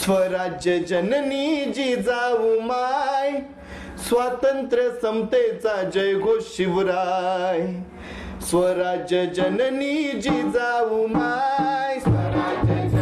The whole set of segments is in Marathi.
स्वराज्य जननी जिजाऊ माय स्वातंत्र्य समतेचा जयघोष शिवराय. स्वराज्य जननी जिजाऊ माय स्वराज्य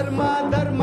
ಧರ್ಮ ಧರ್ಮ